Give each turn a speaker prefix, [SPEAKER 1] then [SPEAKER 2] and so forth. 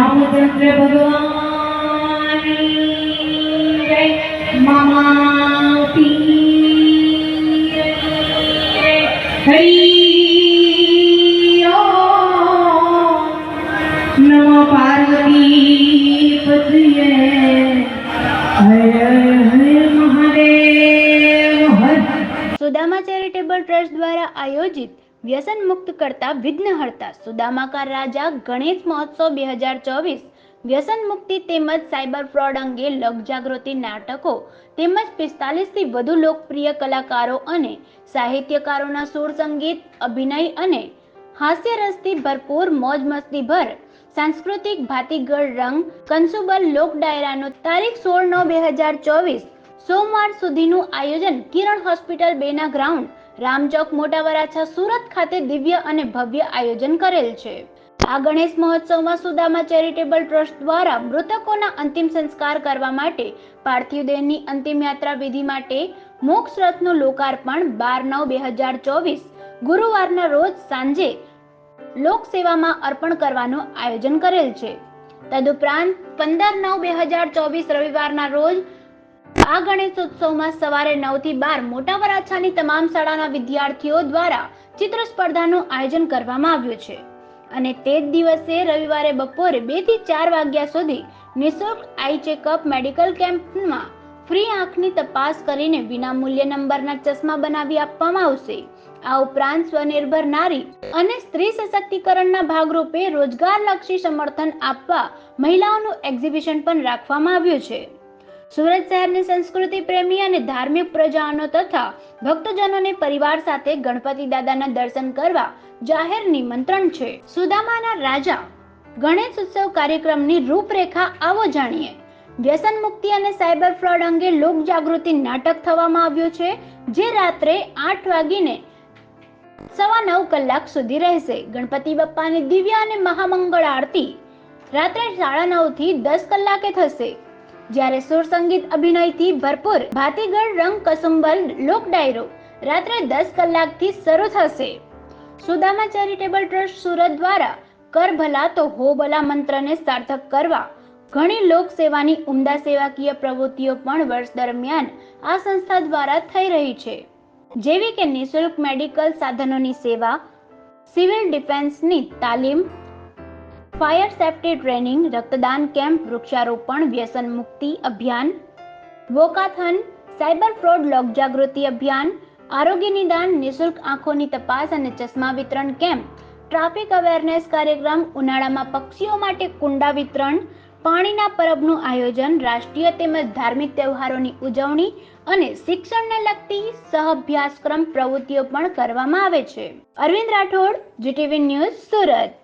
[SPEAKER 1] રામચંદ્ર ભગવાન મામા હર.
[SPEAKER 2] Sudama charitable trust દ્વારા આયોજિત વ્યસન મુક્ત કરતા વિઘ્નહર્તા સુદામાકાર રાજા ગણેશ મહોત્સવ બે હજાર ચોવીસ. વ્યસન મુક્તિ તેમજ સાયબર ફ્રોડ અંગે લોકજાગૃતિ નાટકો તેમજ પિસ્તાલીસથી વધુ લોકપ્રિય કલાકારો અને સાહિત્યકારોના સુર સંગીત, અભિનય અને હાસ્યરસથી ભરપૂર મોજ મસ્તીભર સાંસ્કૃતિક ભાતીગળ રંગ કંસુબલ લોક ડાયરાનો તારીખ સોળ નવ બે હજાર ચોવીસ. સોમવાર સુધીનું આયોજન કિરણ હોસ્પિટલ બેના ગ્રાઉન્ડ રામચોક મોટા વરાછા સુરત ખાતે દિવ્ય અને ભવ્ય આયોજન કરેલ છે. આ ગણેશ મહોત્સવમાં સુદામા ચેરિટેબલ ટ્રસ્ટ દ્વારા મૃતકોના અંતિમ સંસ્કાર કરવા માટે પાર્થિવ દેહની અંતિમ યાત્રા વિધિ માટે મોક્ષ રથનું લોકાર્પણ બાર નવ બે હજાર ચોવીસ ગુરુવારના રોજ સાંજે લોકસેવામાં અર્પણ કરવાનું આયોજન કરેલ છે. તદુપરાંત પંદર નવ બે હજાર ચોવીસ રવિવારના રોજ આ ગણેશ ઉત્સવમાં સવારે નવથી બાર મોટા વરાછાની તમામ શાળાના વિદ્યાર્થીઓ દ્વારા ચિત્ર સ્પર્ધાનું આયોજન કરવામાં આવ્યું છે. અને તે જ દિવસે રવિવારે બપોરે બેથી ચાર વાગ્યા સુધી નિઃશુલ્ક આઈ ચેકઅપ મેડિકલ કેમ્પમાં ફ્રી આંખની તપાસ કરીને વિનામૂલ્ય નંબરના ચશ્મા બનાવી આપવામાં આવશે. આ ઉપરાંત સ્વનિર્ભર નારી અને સ્ત્રી સશક્તિકરણના ભાગરૂપે રોજગારલક્ષી સમર્થન આપવા મહિલાઓનું એક્ઝિબિશન પણ રાખવામાં આવ્યું છે. સુરત શહેરની સંસ્કૃતિ, પ્રેમી અને ધાર્મિક પ્રજાનો તથા ભક્તજનોને પરિવાર સાથે ગણપતિ દાદાના દર્શન કરવા જાહેર નિમંત્રણ છે. સુદામાના રાજા ગણેશ ઉત્સવ કાર્યક્રમની રૂપરેખા આવો જાણીએ. વ્યસન મુક્તિ અને સાયબર ફ્રોડ અંગે લોક જાગૃતિ નાટક થવામાં આવ્યું છે, જે રાત્રે આઠ વાગીને સવા નવ કલાક સુધી રહેશે. ગણપતિ બાપ્પાની દિવ્ય અને મહામંગળ આરતી રાત્રે સાડા નવથી દસ કલાકે થશે. જ્યારે સુર સંગીત અભિનયથી ભરપૂર ભાતીગળ રંગ કસુંબલ લોક ડાયરો રાત્રે દસ કલાકથી શરૂ થશે. સુદામા ચેરિટેબલ ટ્રસ્ટ સુરત દ્વારા, કર ભલા તો હો ભલા મંત્રને સાર્થક કરવા, ઘણી લોક સેવાની ઉમદા સેવાકીય પ્રવૃત્તિઓ પણ વર્ષ દરમિયાન આ સંસ્થા દ્વારા થઈ રહી છે. જેવી કે નિઃશુલ્ક મેડિકલ સાધનોની સેવા, સિવિલ ડિફેન્સની તાલીમ ફાયર સેફ્ટી ટ્રેનિંગ, રક્તદાન કેમ્પ, વૃક્ષારોપણ, વ્યસન મુક્તિ અભિયાન, વોકાથન, સાયબર ફ્રોડ લોક જાગૃતિ અભિયાન, આરોગ્ય નિદાન, નિઃશુલ્ક આંખોની તપાસ અને ચશ્મા વિતરણ કેમ્પ, ટ્રાફિક અવેરનેસ કાર્યક્રમ, ઉનાળામાં પક્ષીઓ માટે કુંડા વિતરણ, પાણીના પરબનું આયોજન, રાષ્ટ્રીય તેમજ ધાર્મિક તહેવારોની ઉજવણી અને શિક્ષણને લગતી સહઅભ્યાસક્રમ પ્રવૃત્તિઓ પણ કરવામાં આવે છે. Arvind Rathod, GTV news, Surat.